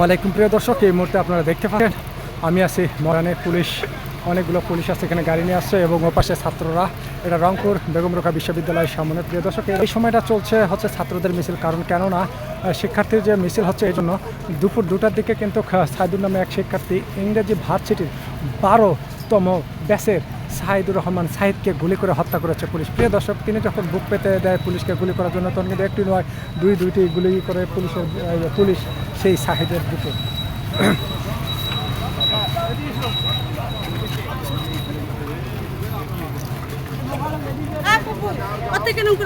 ওয়ালাইকুম প্রিয় দর্শক, এই মুহূর্তে আপনারা দেখতে পাচ্ছেন, আমি আছি মরানে পুলিশ। অনেকগুলো পুলিশ আছে এখানে গাড়ি নিয়ে আসছে এবং ওপাশে ছাত্ররা। এটা রংপুর বেগম রোকা বিশ্ববিদ্যালয়ের সামনে। প্রিয় দর্শক, এই সময়টা চলছে হচ্ছে ছাত্রদের মিছিল। কারণ কেননা শিক্ষার্থীর যে মিছিল হচ্ছে, এই জন্য দুপুর দুটার দিকে কিন্তু সাইদুর নামে এক শিক্ষার্থী ইংরেজি ভার্সিটির বারোতম ব্যাচের সাহিদুর রহমান সাহিদকে গুলি করে হত্যা করেছে পুলিশ প্রিয় দর্শক, তিনি যখন বুক পেতে দেয় পুলিশকে গুলি করার জন্য, তখন কিন্তু একটি নয়, দুই দুইটি গুলি করে পুলিশের পুলিশ সেই সাহিদের বুকে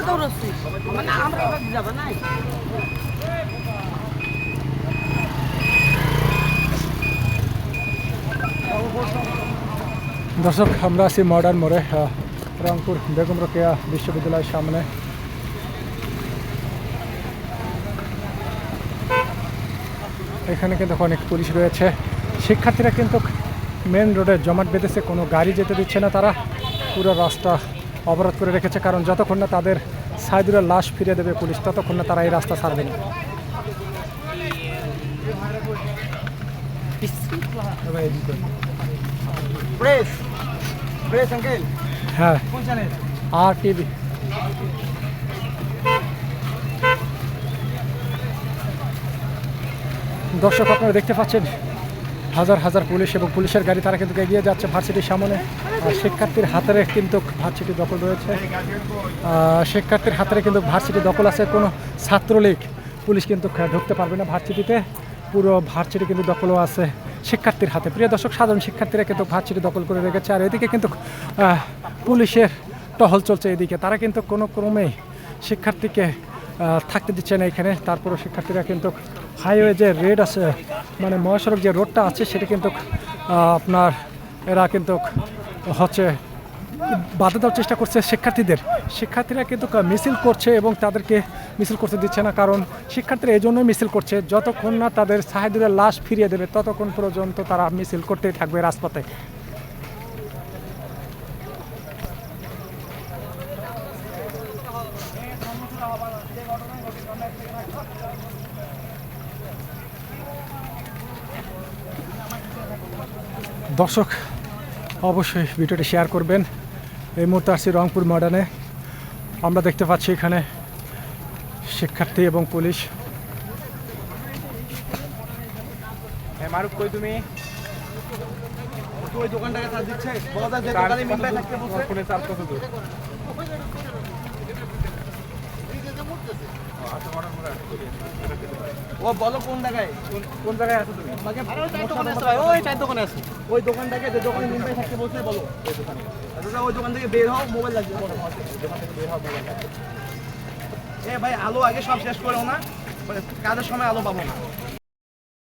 দৌড়াচ্ছিস? মানে আমরা যাব না? দর্শক, আমরা আছি মডার্ন মোড়ে রংপুর বেগম রোকেয়া বিশ্ববিদ্যালয়ের সামনে। এখানে কিন্তু অনেক পুলিশ রয়েছে। শিক্ষার্থীরা কিন্তু মেন রোডে জমাট বেঁধেছে, কোনো গাড়ি যেতে দিচ্ছে না তারা। পুরো রাস্তা অবরোধ করে রেখেছে, কারণ যতক্ষণ না তাদের সাইদুরের লাশ ফিরিয়ে দেবে পুলিশ, ততক্ষণ না তারা এই রাস্তা ছাড়বে না। প্রেস আঙ্কেল হ্যাঁ। কোন চ্যানেল আর টিভি। দর্শক আপনারা দেখতে পাচ্ছেন হাজার হাজার পুলিশ এবং পুলিশের গাড়ি তারা কিন্তু এগিয়ে যাচ্ছে ভার্সিটির সামনে। আর শিক্ষার্থীর হাতের কিন্তু ভার্সিটি দখল রয়েছে। শিক্ষার্থীর হাতের কিন্তু ভার্সিটি দখল আছে। কোনো ছাত্রলীগ পুলিশ কিন্তু ঢুকতে পারবে না ভার্সিটিতে। পুরো ভার্সিটি কিন্তু দখলও আছে শিক্ষার্থীর হাতে। প্রিয় দর্শক, সাধারণ শিক্ষার্থীরা কিন্তু ভার্সিটি দখল করে রেখেছে আর এদিকে কিন্তু পুলিশের টহল চলছে এদিকে। তারা কিন্তু কোনো ক্রমেই শিক্ষার্থীকে থাকতে দিচ্ছে না এখানে। তারপরও শিক্ষার্থীরা কিন্তু হাইওয়ে যে রেড আছে মানে মহাসড়ক যে রোডটা আছে, সেটা কিন্তু আপনার, এরা কিন্তু হচ্ছে বাধা দেওয়ার চেষ্টা করছে শিক্ষার্থীদের। শিক্ষার্থীরা কিন্তু মিছিল করছে এবং তাদেরকে মিছিল করতে দিচ্ছে না, কারণ শিক্ষার্থীরা এই জন্যই মিছিল করছে। যতক্ষণ না তাদের সাহেদুরের লাশ ফিরিয়ে দেবে, ততক্ষণ পর্যন্ত তারা মিছিল করতেই থাকবে রাজপথে। দর্শক, অবশ্যই ভিডিওটি শেয়ার করবেন। এই মুহূর্তে আসছি রংপুর মডার্নে আমরা দেখতে পাচ্ছি এখানে শিক্ষার্থী এবং পুলিশ। হ্যাঁ কই তুমি? ওই দোকানটাকে দিচ্ছে? বলা যায় যে দোকানে মিলবে থাকতে বসে ফোনে চার্জ কত দূর ও বলো কোন জায়গায়? কোন জায়গায় আছো তুমি? আমাকে দোকানে ওই চার দোকানে আছে। ওই দোকানটাকে যে দোকানে থাকতে বলো। ওই দোকানে আচ্ছা ওই দোকান থেকে বের হও মোবাইল লাগবে বলো। দোকান থেকে বের হও মোবাইল লাগবে। এ ভাই আলো আগে সব শেষ করো না। কাজের সময় আলো পাবো না।